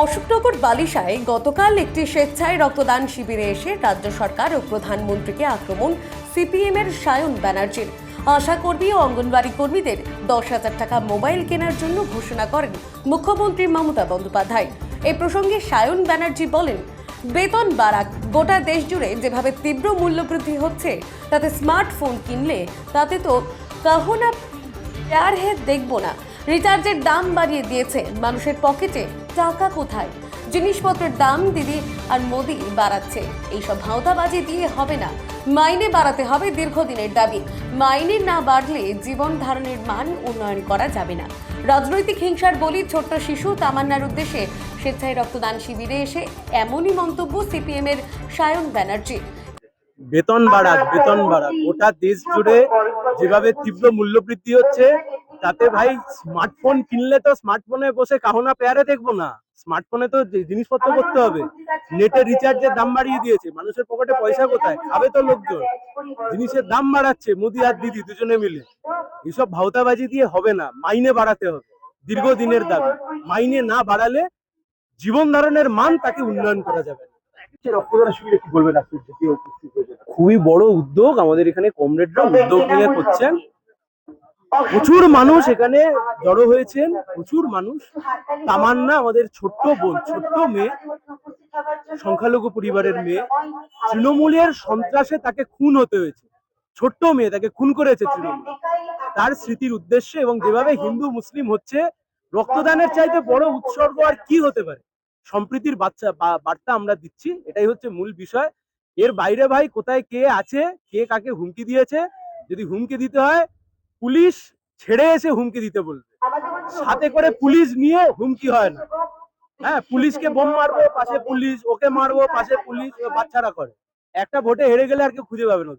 অশোকনগর বালিশায় গতকাল একটি স্বেচ্ছায় রক্তদান শিবিরে এসে রাজ্য সরকার ও প্রধানমন্ত্রীকে আক্রমণ সিপিএম এর সায়ন ব্যানার্জির। আশা কর্মী ও অঙ্গনবাড়ি কর্মীদের দশ হাজার টাকা মোবাইল কেনার জন্য ঘোষণা করেন মুখ্যমন্ত্রী মমতা বন্দ্যোপাধ্যায়। এই প্রসঙ্গে সায়ন ব্যানার্জি বলেন, বেতন বাড়াক, গোটা দেশ জুড়ে যেভাবে তীব্র মূল্যবৃদ্ধি হচ্ছে, তাতে স্মার্টফোন কিনলে তাতে তো কাহনা প্যার হে দেখব না। রিচার্জের দাম বাড়িয়ে দিয়েছে। মানুষের পকেটে টাকা কোথায়? জিনিসপত্রের দাম দিদি আর মোদি বাড়াচ্ছে। এইসব ভাওতাবাজি দিয়ে হবে না। মাইনে বাড়াতে হবে দীর্ঘদিনের দাবি। মাইনে না বাড়লে জীবন ধারণের মান উন্নয়ন করা যাবে না। রাজনৈতিক হিংসার বলি ছোট্ট শিশু তামান্নার উদ্দেশ্যে স্বেচ্ছায় রক্তদান শিবিরে এসে এমনই মন্তব্য সিপিএম এর সায়ন ব্যানার্জি। বেতন বাড়াক বেতন বাড়াক। গোটা দেশ জুড়ে যেভাবে তীব্র মূল্যবৃদ্ধি হচ্ছে তাতে ভাই স্মার্টফোন কিনলে তো স্মার্টফোনে বসে কাহনা পেয়ারে দেখব না। স্মার্টফোনে তো জিনিসপত্র করতে হবে। নেটের রিচার্জের দাম বাড়িয়ে দিয়েছে। মানুষের পকেটে পয়সা কোথায়? খাবে তো লোকজন। জিনিসের দাম বাড়াচ্ছে মোদি আর দিদি দুজনে মিলে। এইসব ভাওতাবাজি দিয়ে হবে না। মাইনে বাড়াতে হবে। দীর্ঘদিনের দাবি। মাইনে না বাড়ালে জীবন ধারণের মান তাকে উন্নয়ন করা যাবে খুবই বড় উদ্যোগ। আমাদের এখানে কমরেডরা উদ্যোগ নিয়ে করছেন। প্রচুর মানুষ এখানে জড়ো হয়েছেন, প্রচুর মানুষ। তামান্না, আমাদের ছোট্ট বোন, ছোট্ট মেয়ে, সংখ্যালঘু পরিবারের মেয়ে, তৃণমূলের সন্ত্রাসে তাকে খুন হতে হয়েছে। ছোট্ট মেয়ে তাকে খুন করেছে তৃণমূল। তার স্মৃতির উদ্দেশ্যে এবং যেভাবে হিন্দু, মুসলিম হচ্ছে, রক্তদানের চাইতে বড় উৎসর্গ আর কি হতে পারে? সম্প্রীতির বাচ্চা বার্তা আমরা দিচ্ছি, এটাই হচ্ছে মূল বিষয়। এর বাইরে ভাই কোথায় কে আছে, কে কাকে হুমকি দিয়েছে, যদি হুমকি দিতে হয় পুলিশ ছেড়ে এসে হুমকি দিতে বলবে। সাথে করে পুলিশ নিয়ে হুমকি হয় না। হ্যাঁ পুলিশকে বোম মারবো, পাশে পুলিশ, ওকে মারবো, পাশে পুলিশ বাচ্চারা করে। একটা ভোটে হেরে গেলে আর কেউ খুঁজে পাবে না